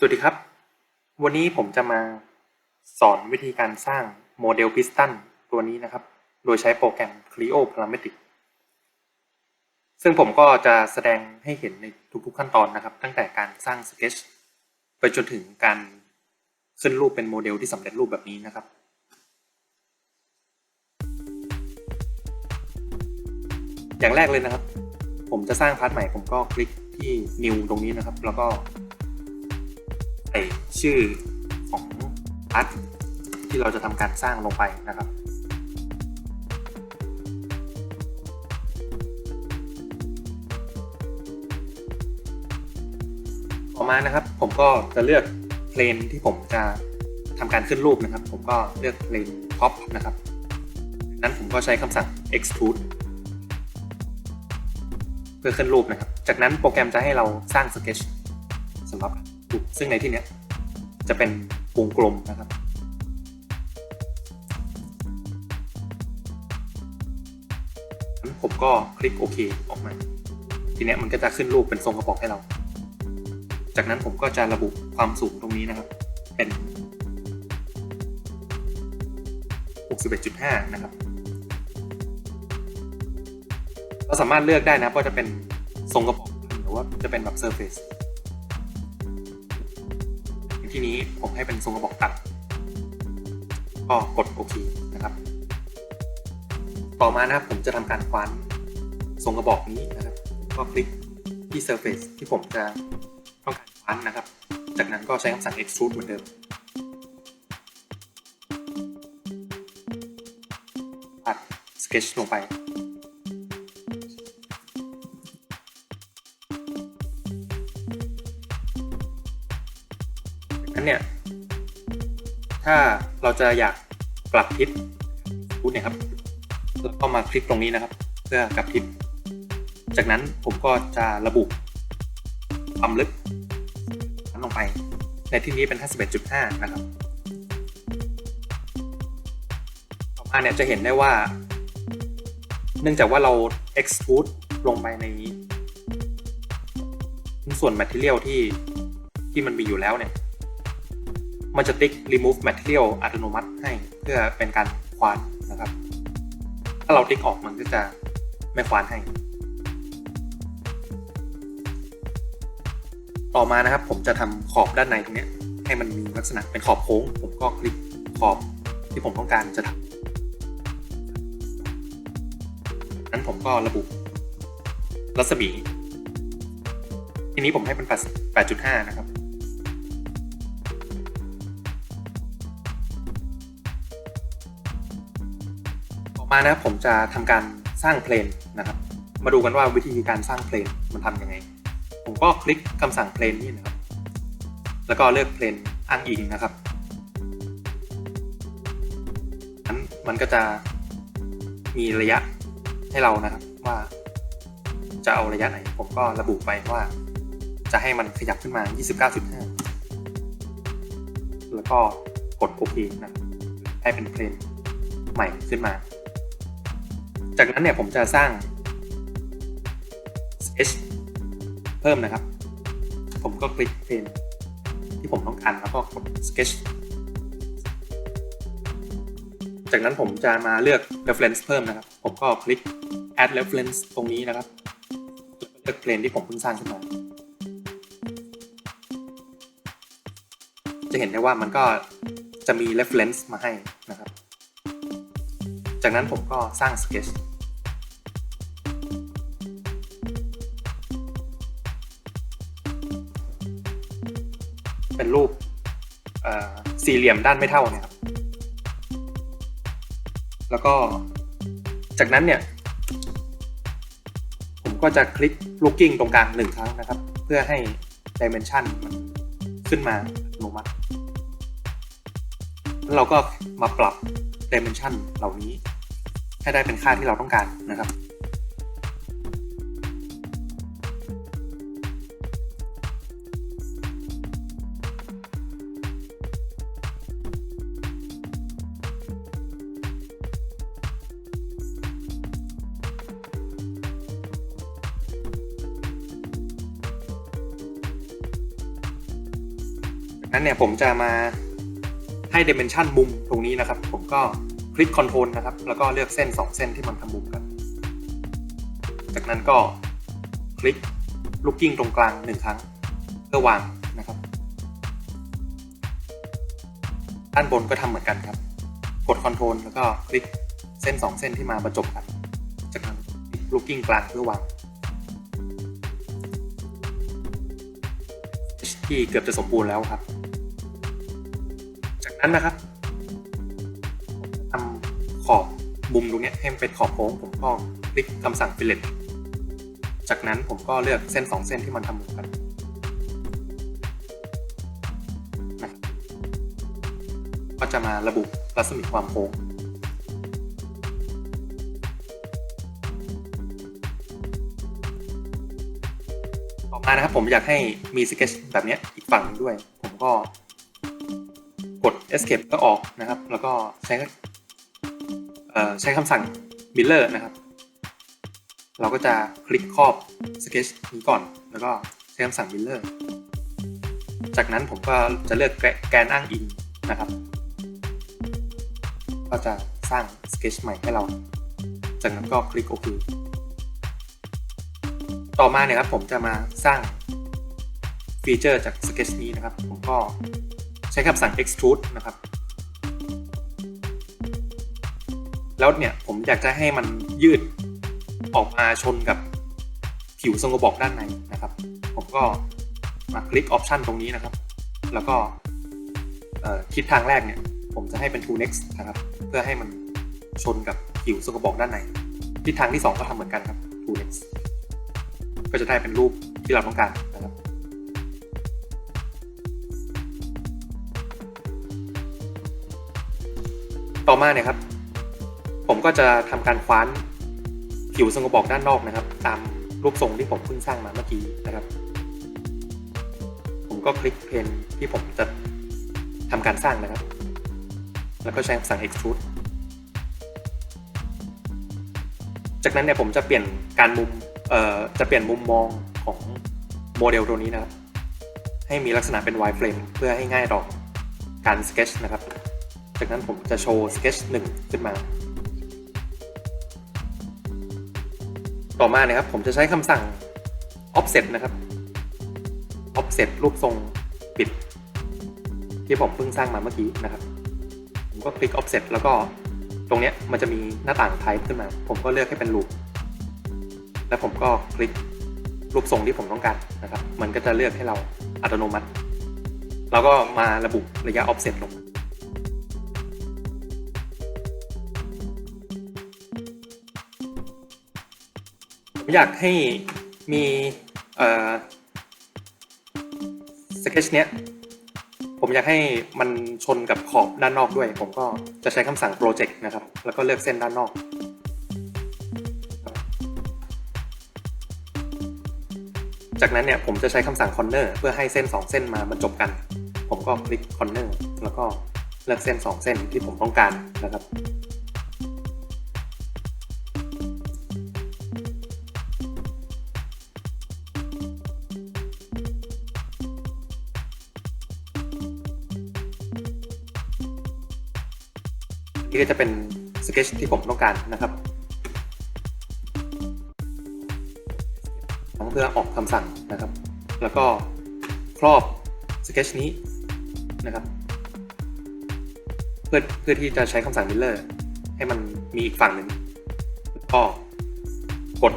สวัสดีครับ วันนี้ผมจะมาสอนวิธีการสร้างโมเดลพิสตันตัวนี้นะครับ โดยใช้โปรแกรม Clio Parametric ซึ่งผมก็จะแสดงให้เห็นในทุกๆขั้นตอนนะครับ ตั้งแต่การสร้าง Sketch ไปจนถึงการขึ้นรูปเป็นโมเดลที่สำเร็จรูปแบบนี้นะครับ อย่างแรกเลยนะครับ ผมจะสร้างพาร์ทใหม่ผมก็คลิกที่ New ตรงนี้นะครับ แล้วก็ ชื่อของพาร์ทที่เราจะทำการสร้างลงไปนะครับ ต่อมานะครับผมก็จะเลือกเพลนที่ผมจะทำการขึ้นรูปนะครับ ผมก็เลือกเพลน pop นะครับ นั้นผมก็ใช้คำสั่ง extrude เพื่อขึ้นรูปนะครับ จากนั้นโปรแกรมจะให้เราสร้าง sketch สำหรับรูป ซึ่งในที่นี้จะเป็นวงกลมนะครับฉันผมก็คลิกโอเคออกมา ทีนี้มันก็จะขึ้นรูปเป็นทรงกระบอกให้เรา จากนั้นผมก็จะระบุความสูงตรงนี้นะครับ เป็น 61.5 นะครับ เราสามารถเลือกได้นะว่าจะเป็นทรงกระบอกหรือว่าจะเป็นแบบ surface ใน ที่นี้ผมให้เป็นทรงกระบอกตัด ก็กดโอเคนะครับ ต่อมานะครับผมจะทำการควานทรงกระบอกนี้นะครับ ก็คลิกที่ surface ที่ผมจะต้องการควานนะครับ จากนั้นก็ใช้คำสั่ง extrude เหมือนเดิมตัด sketch ลงไป เนี่ย ถ้าเราจะอยากกลับทิศพูดเนี่ยครับเราก็มาคลิกตรงนี้นะครับ เพื่อกลับทิศจากนั้นผมก็จะระบุความลึกนั้นลงไป ในที่นี้เป็น 51.5 นะครับ ต่อมาเนี่ยจะเห็นได้ว่า เนื่องจากว่าเรา extrude ลงไปในส่วน material ที่ที่มันมีอยู่แล้วเนี่ย มันจะติ๊ก remove material อัตโนมัติให้เพื่อเป็นการควานนะครับ ถ้าเราติ๊กออกมันก็จะไม่ควานให้ ต่อมานะครับผมจะทำขอบด้านในตรงนี้ให้มันมีลักษณะเป็นขอบโค้ง ผมก็คลิกขอบที่ผมต้องการจะทำนั้นผมก็ระบุรัศมี ทีนี้ผมให้เป็น 8.5 นะครับ มานะครับผมจะทำการสร้างเพลนนะครับ มาดูกันว่าวิธีการสร้างเพลนมันทำยังไง ผมก็คลิกคำสั่งเพลนนี่นะครับ แล้วก็เลือกเพลนอ้างอิงนะครับนั้นมันก็จะมีระยะให้เรานะครับว่าจะเอาระยะไหน ผมก็ระบุไปว่า จะให้มันขยับขึ้นมา 29.5 แล้วก็กดโอเคนะครับให้เป็นเพลนใหม่ขึ้นมา จากนั้นเนี่ยผมจะสร้าง sketch เพิ่มนะครับ ผมก็คลิกเพนที่ผมต้องการแล้วก็กด sketch จากนั้นผมจะมาเลือก reference เพิ่มนะครับ ผมก็คลิก add reference ตรงนี้นะครับเลือกเพลนที่ผมเพิ่งสร้างขึ้นมา จะเห็นได้ว่ามันก็จะมี reference มาให้นะครับ จากนั้นผมก็สร้าง sketch เป็นรูปสี่เหลี่ยมด้านไม่เท่าเนี่ยครับ แล้วก็จากนั้นเนี่ย ผมก็จะคลิก looking ตรงกลางหนึ่งครั้งนะครับ เพื่อให้ dimension มันขึ้นมาอัตโนมัติแล้วเราก็มาปรับ dimension เหล่านี้ให้ได้เป็นค่าที่เราต้องการนะครับ นั้นเนี่ยผมจะมาให้ dimension มุมตรงนี้นะครับ ผมก็คลิก Control นะครับ แล้วก็เลือกเส้น 2 เส้นที่มันทำมุมกัน จากนั้นก็คลิก looking ตรงกลางหนึ่งครั้งเพื่อวางนะครับ ด้านบนก็ทำเหมือนกันครับ กด Control แล้วก็คลิกเส้น 2 เส้นที่มาบรรจบกัน จากนั้นคลิก looking กลางเพื่อวางที่เกือบจะสมบูรณ์แล้วครับ จากนั้นนะครับทำขอบมุมตรงนี้ให้มันเป็นขอบโค้งผมก็คลิกคำสั่ง fillet จากนั้นผมก็เลือกเส้นสองเส้นที่มันทำมุมกันะครับก็จะมาระบุรัศมีความโค้งต่อมานะครับผมอยากให้มีสเก็ตแบบนี้อีกฝั่งหนึ่งด้วย ผมก็ กด escape ก็ออกนะครับ แล้วก็ใช้ใช้คำสั่ง miller นะครับ เราก็จะคลิกครอบสเก็ตนี้ก่อน แล้วก็ใช้คำสั่ง miller จากนั้นผมก็จะเลือกแกนอ้างอิงนะครับ ก็จะสร้างสเก็ตใหม่ให้เรา จากนั้นก็คลิกโอเคต่อมาเนี่ยครับผมจะมาสร้างฟีเจอร์จาก Sketch นี้นะครับ ผมก็ ใช้คำสั่ง extrude นะครับ แล้วเนี่ยผมอยากจะให้มันยืดออกมาชนกับผิวทรงกระบอกด้านในนะครับ ผมก็มาคลิก Option ตรงนี้นะครับ แล้วก็ทิศทางแรกเนี่ย ผมจะให้เป็น to next นะครับ เพื่อให้มันชนกับผิวทรงกระบอกด้านในทิศทางที่ 2 ก็ทำเหมือนกันครับ to next ก็จะได้เป็นรูปที่เราต้องการนะครับ ต่อมาเนี่ยครับ ผมก็จะทำการคว้านผิวทรงกระบอกด้านนอกนะครับ ตามรูปทรงที่ผมเพิ่งสร้างมาเมื่อกี้นะครับ ผมก็คลิกเพนที่ผมจะทำการสร้างนะครับ แล้วก็ใช้คำสั่ง extrude จากนั้นเนี่ยผมจะเปลี่ยนการมุมเอ่อจะเปลี่ยนมุมมองของโมเดลตัวนี้นะครับ ให้มีลักษณะเป็น wireframe เพื่อให้ง่ายต่อการ sketch นะครับ จากนั้นผมจะโชว์ sketch 1 ขึ้นมา ต่อมานะครับผมจะใช้คำสั่ง offset นะครับ offset รูปทรงปิด ที่ผมเพิ่งสร้างมาเมื่อกี้นะครับ ผมก็คลิก offset แล้วก็ตรงเนี้ยมันจะมีหน้าต่าง type ขึ้นมา ผมก็เลือกให้เป็น loop แล้วผมก็คลิกรูปทรงที่ผมต้องการนะครับ มันก็จะเลือกให้เราอัตโนมัติเราก็มาระบุระยะ offset ลง ผมอยากให้มีเอ่อสเก็ตเนี้ยผมอยากให้มันชนกับขอบด้านนอกด้วย ผมก็จะใช้คำสั่ง project นะครับ แล้วก็เลือกเส้นด้านนอก จากนั้นเนี่ยผมจะใช้คำสั่ง corner เพื่อให้เส้น 2 เส้นมาบรรจบกัน ผมก็คลิก corner แล้วก็เลือกเส้น 2 เส้นที่ผมต้องการนะครับ นี่ก็จะเป็นสเก็ตที่ผมต้องการนะครับเพื่อออกคำสั่งนะครับ แล้วก็ครอบสเก็ตนี้นะครับ เพื่อเพื่อที่จะใช้คำสั่ง miller ให้มันมีอีกฝั่งหนึ่งก็กด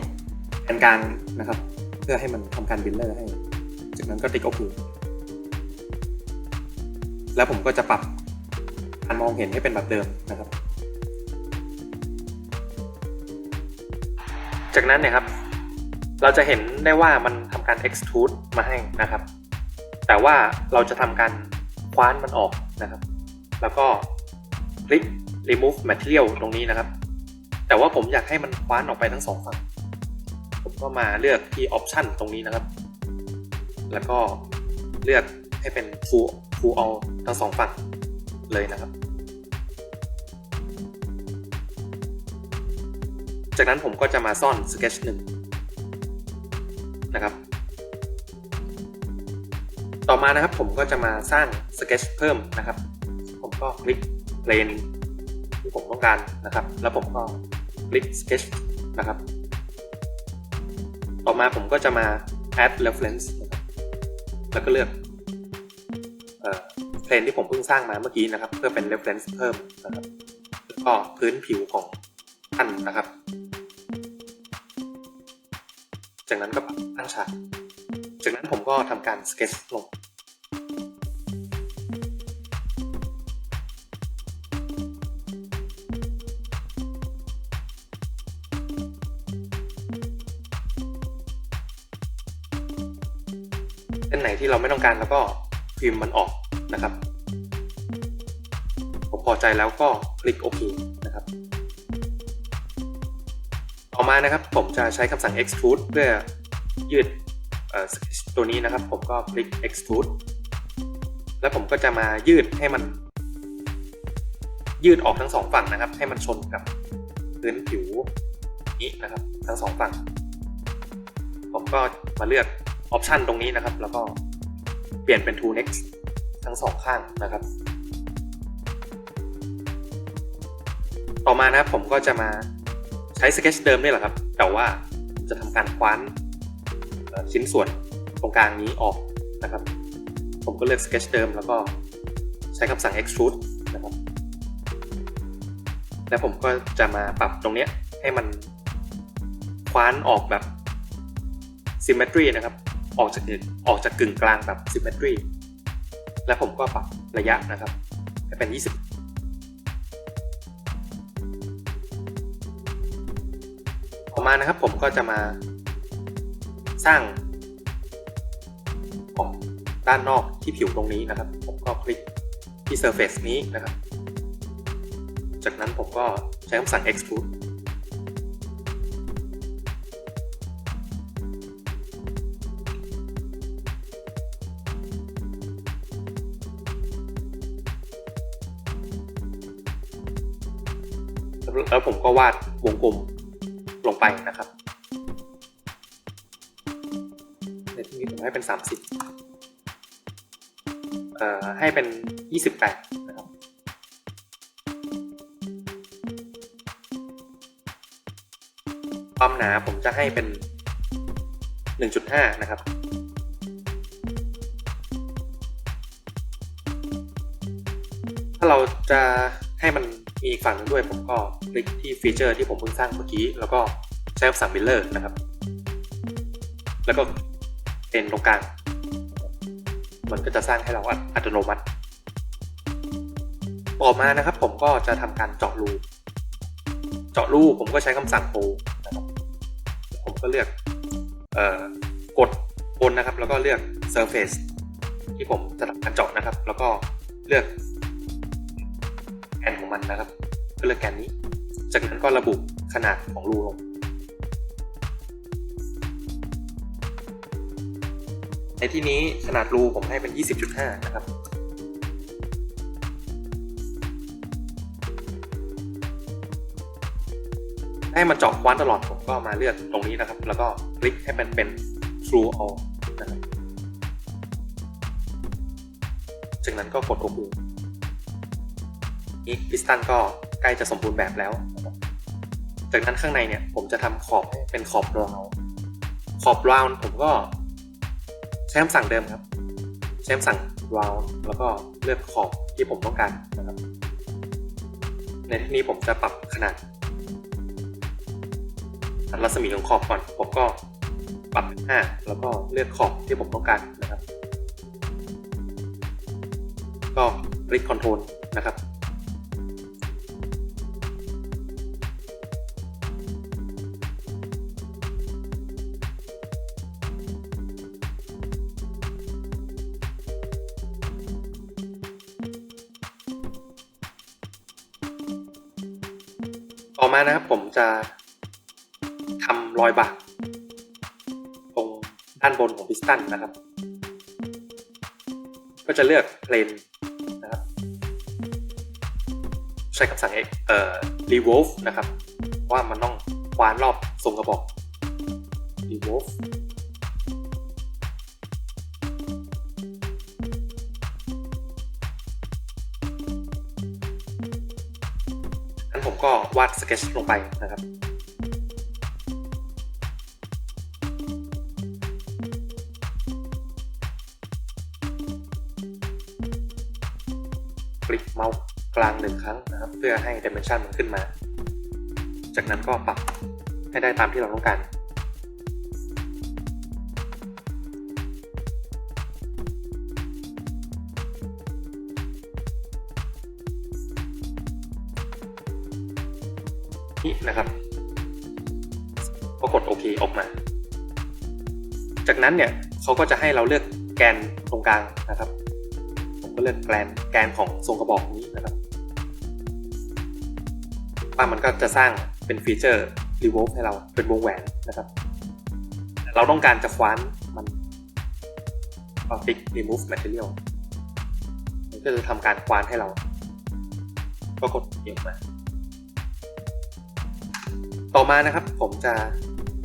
แกนกลางนะครับ เพื่อให้มันทำการ miller ให้ จากนั้นก็ติ๊กโอเคแล้วผมก็จะปรับ มองเห็นให้เป็นแบบเดิมนะครับ จากนั้นเนี่ยครับ เราจะเห็นได้ว่ามันทำการ extrude มาให้นะครับ แต่ว่าเราจะทำการคว้านมันออกนะครับ แล้วก็คลิก remove material ตรงนี้นะครับ แต่ว่าผมอยากให้มันคว้านออกไปทั้งสองฝั่ง ผมก็มาเลือกที่ option ตรงนี้นะครับ แล้วก็เลือกให้เป็น full full all ทั้งสองฝั่งเลยนะครับ จากนั้นผมก็จะมาซ่อน sketch หนึ่งนะครับ ต่อมานะครับผมก็จะมาสร้างสเก t เพิ่มนะครับ ผมก็คลิกเพลนที่ผมต้องการนะครับ แล้วผมก็คลิก sketch นะครับ ต่อมาผมก็จะมา add reference นะครับแล้วก็เลือกเพลนที่ผมเพิ่งสร้างมาเมื่อกี้นะครับ เพื่อเป็น reference เพิ่มนะครับแล้วก็พื้นผิวของท่านนะครับ จากนั้นก็ตั้งฉาก จากนั้นผมก็ทำการ sketch ลงเส้นไหนที่เราไม่ต้องการแล้วก็พิมพ์มันออกนะครับ ผมพอใจแล้วก็คลิกโอเค มานะครับผมจะใช้คำสั่ง extrude เพื่อยืดตัวนี้นะครับ ผมก็คลิก extrude แล้วผมก็จะมายืดให้มัน ยืดออกทั้งสองฝั่งนะครับ ให้มันชนกับพื้นผิวนี้นะครับ ทั้งสองฝั่ง ผมก็มาเลือกออปชันตรงนี้นะครับ แล้วก็เปลี่ยนเป็น to next ทั้งสองข้างนะครับ ต่อมานะครับผมก็จะมา ช้ sketch เดิมนี่แหละครับ แต่ว่าจะทำการคว้านชิ้นส่วนตรงกลางนี้ออกนะครับ ผมก็เลือก sketch เดิมแล้วก็ใช้คำสั่ง extrude นะครับ แล้วผมก็จะมาปรับตรงเนี้ยให้มันคว้านออกแบบ symmetry นะครับ ออกจากออกจากกึ่งกลางแบบ symmetry และผมก็ปรับระยะนะครับ ให้เป็น 20 ต่อมานะครับผมก็จะมาสร้างของด้านนอกที่ผิวตรงนี้นะครับ ผมก็คลิกที่ surface นี้นะครับ จากนั้นผมก็ใช้คำสั่ง extrude แล้วผมก็วาดวงกลม ลงไปนะครับ ในที่นี้ผมให้เป็น 30เอ่อให้เป็น 28 นะครับ ความหนาผมจะให้เป็น 1.5 นะครับถ้าเราจะ อีกฝั่งหนึงด้วยผมก็คลิกที่ฟีเจอร์ที่ผมเพิ่งสร้างเมื่อกี้ แล้วก็ใช้คำสั่ง Miller นะครับ แล้วก็เป็นตรงกลาง มันก็จะสร้างให้เราอัตโนมัติ ต่อมานะครับ ผมก็จะทำการเจาะรู เจาะรูผมก็ใช้คำสั่ง pull นะครับผมก็เลือกเอ่อกดบนนะครับ แล้วก็เลือก surface ที่ผมจะทำการเจาะนะครับ แล้วก็เลือก มันนะครับเลือกแกนนี้ จากนั้นก็ระบุขนาดของรูลงในที่นี้ขนาดรูผมให้เป็น 20.5 นะครับ ให้มันเจาะคว้านตลอดผมก็มาเลือกตรงนี้นะครับ แล้วก็คลิกให้มันเป็น true all นะครับจากนั้นก็กดโอเค นี่พิสตันก็ใกล้จะสมบูรณ์แบบแล้ว จากนั้นข้างในเนี่ยผมจะทำขอบให้เป็นขอบราวขอบราวผมก็ใช้คำสั่งเดิมครับใช้คำสั่งราวแล้วก็เลือกขอบที่ผมต้องการนะครับ ในที่นี้ผมจะปรับขนาดรัศมีของขอบก่อน ผมก็ปรับเป็น5แล้วก็เลือกขอบที่ผมต้องการนะครับ ก็คลิกคอนโทรลนะครับ จะทำรอยบากตรงด้านบนของพิสตันนะครับ ก็จะเลือกเพลนนะครับ ใช้คำสั่งเอ่อ revolve นะครับ ว่ามันต้องคว้านรอบทรงกระบอก revolve ก็วาดสเก็ตลงไปนะครับคลิกเมาส์กลางหนึ่งครั้งนะครับ เพื่อให้ดิเมนชันมันขึ้นมา จากนั้นก็ปรับให้ได้ตามที่เราต้องการ นี่นะครับก็กดโอเคออกมา จากนั้นเนี่ยเขาก็จะให้เราเลือกแกนตรงกลางนะครับ ผมก็เลือกแกนแกนของทรงกระบอกนี้นะครับว่ามันก็จะสร้างเป็นฟีเจอร์ revolve ให้เราเป็นวงแหวนนะครับ เราต้องการจะคว้านมันก็คลิก remove material มันก็จะทำการคว้านให้เรา ก็กดเกี่ยวมา ต่อมานะครับ ผมจะ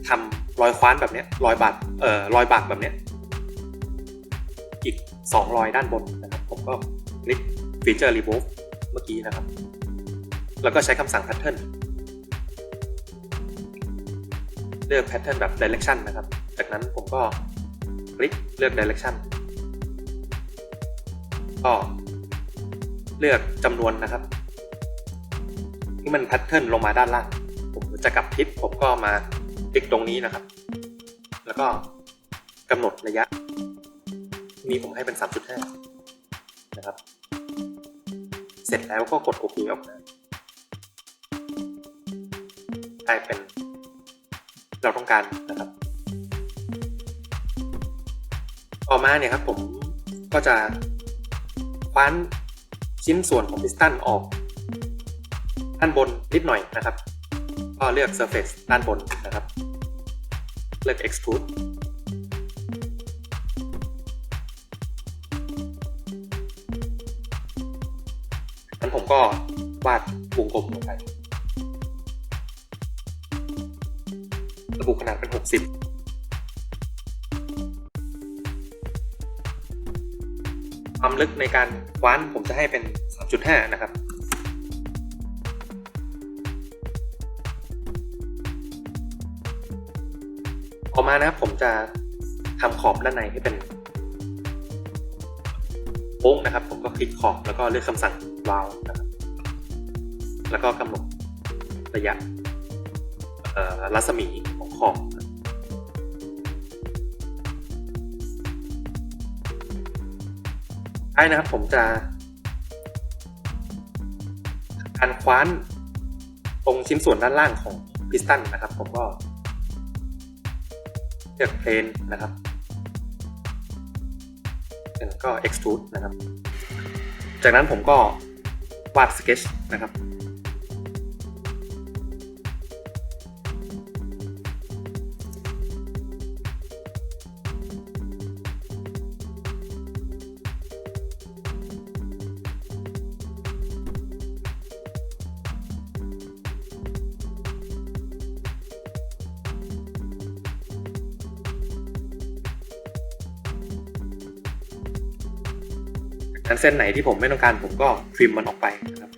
ทำรอยคว้านแบบนี้รอยบาดเอ่อรอยบากแบบนี้อีกสองรอยด้านบนนะครับ ผมก็คลิกฟีเจอร์ remove เมื่อกี้นะครับ แล้วก็ใช้คำสั่ง pattern เลือก pattern แบบ direction นะครับ จากนั้นผมก็คลิกเลือก direction ก็เลือกจำนวนนะครับ ที่มัน pattern ลงมาด้านล่าง จะกลับทิศผมก็มาคลิกตรงนี้นะครับ แล้วก็กำหนดระยะ นี้ผมให้เป็น 3.5 นะครับ เสร็จแล้วก็กดโอเคออกมาได้เป็นเราต้องการนะครับ ต่อมาเนี่ยครับผมก็จะคว้านชิ้นส่วนของพิสตันออกด้านบนนิดหน่อยนะครับ ก็เลือก surface ด้านบนนะครับ เลือก extrude นั้นผมก็วาดวงกลมลงไประบุขนาดเป็น 60ความลึกในการว้านผมจะให้เป็น 3.5 นะครับ มานะครับผมจะทำขอบด้านในให้เป็นโค้งนะครับ ผมก็คลิกขอบแล้วก็เลือกคำสั่ง round นะครับแล้วก็กำหนดระยะรัศมีของขอบนะครับท้นะครับผมจะการคว้านตรงชิ้นส่วนด้านล่างของพิสตันนะครับ ผมก็ เลือกเพลนนะครับแล้วก็ extrude นะครับ จากนั้นผมก็วาดสเก็ตนะครับ นั้นเส้นไหนที่ผมไม่ต้องการผมก็ทริมมันออกไปนะครับ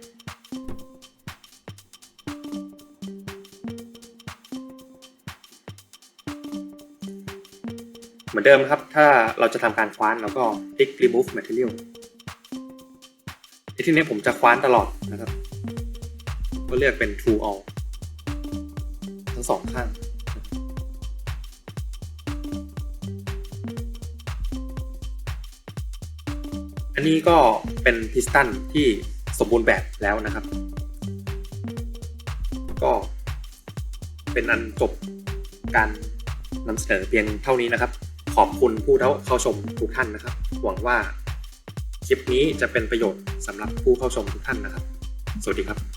เหมือนเดิมครับ ถ้าเราจะทำการคว้านเราก็คลิก remove material ในที่นี้ผมจะคว้านตลอดนะครับ ก็เลือกเป็น true all ทั้งสองข้าง อันนี้ก็เป็นพิสตันที่สมบูรณ์แบบแล้วนะครับ ก็เป็นอันจบการนำเสนอเพียงเท่านี้นะครับ ขอบคุณผู้เข้าชมทุกท่านนะครับ หวังว่าคลิปนี้จะเป็นประโยชน์สำหรับผู้เข้าชมทุกท่านนะครับ สวัสดีครับ